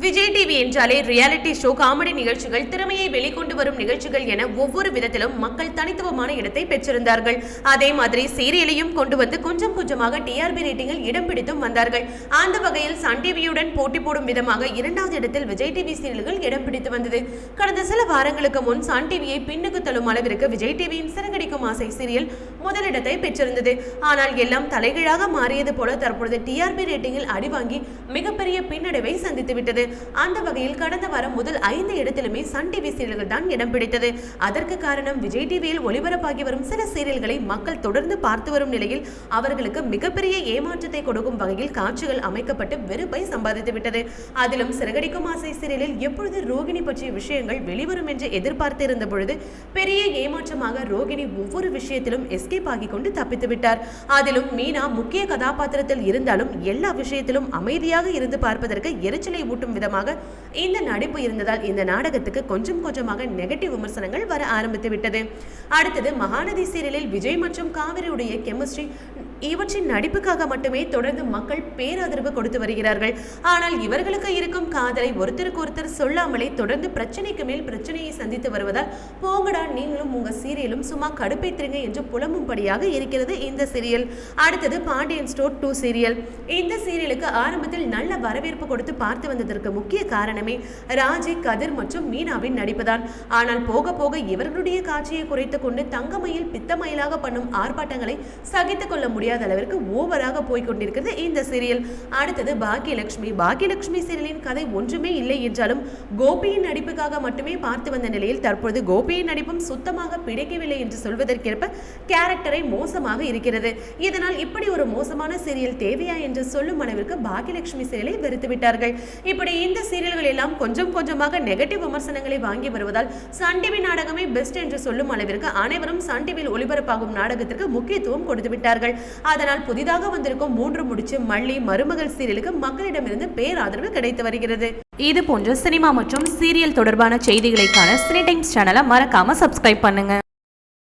Vijay TV என்றாலே reality show comedy நிகழ்ச்சிகள் திறமையை வெளிக்கொண்டு வரும் நிகழ்ச்சிகள் என ஒவ்வொரு விதத்திலும் மக்கள் தனித்துவமான இடத்தை பெற்றிருந்தார்கள். அதே மாதிரி சீரியலையும் கொண்டு வந்து கொஞ்சம் கொஞ்சமாக டிஆர்பி ரேட்டிங்கில் இடம் பிடித்தும் வந்தார்கள். அந்த வகையில் சன் டிவியுடன் போட்டி போடும் விதமாக இரண்டாவது இடத்தில் விஜய் டிவி சீரியல்கள் இடம் பிடித்து வந்தது. கடந்த சில வாரங்களுக்கு முன் சன் டிவியை பின்னுக்கு தள்ளும் அளவிற்கு விஜய் டிவியின் சிறகடிக்கும் ஆசை சீரியல் முதலிடத்தை பெற்றிருந்தது. ஆனால் எல்லாம் தலைகீழாக மாறியது போல தற்பொழுது டிஆர்பி ரேட்டிங்கில் அடிவாங்கி மிகப்பெரிய பின்னடைவை சந்தித்துவிட்டது. அந்த வகையில் கடந்த வாரம் முதல் ஐந்து இடத்திலுமே சன் டிவி சீரியல்கள் தான் இடம் பிடித்தது. அதற்கு காரணம் விஜய் டிவியில் ஒளிபரப்பாகி வரும் சில சீரியல்களை மக்கள் தொடர்ந்து பார்த்து வரும் நிலையில் அவர்களுக்கு மிகப்பெரிய ஏமாற்றத்தை கொடுக்கும் வகையில் காட்சிகள் அமைக்கப்பட்டு வெறுப்பை சம்பாதித்து விட்டது. அதிலும் சிறகடிக்கும் ஆசை சீரியலில் எப்பொழுது ரோகிணி பற்றிய விஷயங்கள் வெளிவரும் என்று எதிர்பார்த்து இருந்த பொழுது பெரிய ஏமாற்றமாக ரோகிணி ஒவ்வொரு விஷயத்திலும் எஸ்கேப் ஆகி கொண்டு தப்பித்து விட்டார். அதிலும் மீனா முக்கிய கதாபாத்திரத்தில் இருந்தாலும் எல்லா விஷயத்திலும் அமைதியாக இருந்து பார்ப்பதற்கு எரிச்சலை ஊட்டும் விதமாக இந்த நடிப்பு இருந்ததால் இந்த நாடகத்துக்கு கொஞ்சம் கொஞ்சமாக நெகட்டிவ் விமர்சனங்கள் வர ஆரம்பித்து விட்டது. அடுத்தது மகாநதி சீரியலில் விஜய் மற்றும் காவிரியுடைய கெமிஸ்ட்ரி இவற்றின் நடிப்புக்காக மட்டுமே தொடர்ந்து மக்கள் பேராதரவு கொடுத்து வருகிறார்கள். ஆனால் இவர்களுக்கு இருக்கும் காதலை ஒருத்தருக்கு ஒருத்தர் சொல்லாமலே தொடர்ந்து பிரச்சனைக்கு மேல் பிரச்சனையை சந்தித்து வருவதால் போங்கடா நீங்களும் உங்க சீரியலும் சும்மா கடுப்பேத்துறீங்க என்று புலம்பும்படியாக இருக்கிறது இந்த சீரியல். அடுத்தது பாண்டியன் ஸ்டோர் டூ சீரியல். இந்த சீரியலுக்கு ஆரம்பத்தில் நல்ல வரவேற்பு கொடுத்து பார்த்து வந்ததற்கு முக்கிய காரணமே ராஜி கதிர் மற்றும் மீனாவின் நடிப்புதான். ஆனால் போக போக இவர்களுடைய காட்சியை குறைத்துக் கொண்டு தங்கமயில் பித்தமயிலாக பண்ணும் ஆர்ப்பாட்டங்களை சகித்துக் கொள்ள முடியாது முடியாத அளவிற்கு ஓவராக போய்கொண்டிருக்கிறது இந்த சீரியல் அடுத்தது பாக்கியலட்சுமி பாக்கியலட்சுமி சீரியலின் கதை ஒன்றுமே இல்லை என்றாலும் கோபியின் நடிப்புக்காக மட்டுமே பார்த்து வந்த நிலையில் தற்பொழுது கோபியின் நடிப்பும் சுத்தமாக பிடிக்கவில்லை என்று சொல்வதற்கேற்ப கேரக்டரை மோசமாக இருக்கிறது. இதனால் இப்படி ஒரு மோசமான சீரியல் தேவையா என்று சொல்லும் அளவிற்கு பாக்கியலட்சுமி சீரியலை வெறுத்து விட்டார்கள். இப்படி இந்த சீரியல்கள் எல்லாம் கொஞ்சம் கொஞ்சமாக நெகட்டிவ் விமர்சனங்களை வாங்கி வருவதால் சன் டிவி நாடகமே பெஸ்ட் என்று சொல்லும் அளவிற்கு அனைவரும் சன் டிவியில் ஒளிபரப்பாகும் நாடகத்திற்கு முக்கியத்துவம் கொடுத்து விட்டார்கள். அதனால் புதிதாக வந்திருக்கும் மூன்று முடிச்சு மல்லி மருமகள் சீரியலுக்கு மக்களிடமிருந்து பேராதரவு கிடைத்து வருகிறது. இது போன்ற சினிமா மற்றும் சீரியல் தொடர்பான செய்திகளைக்கான சினி டைம்ஸ் சேனலை மறக்காம சப்ஸ்கிரைப் பண்ணுங்க.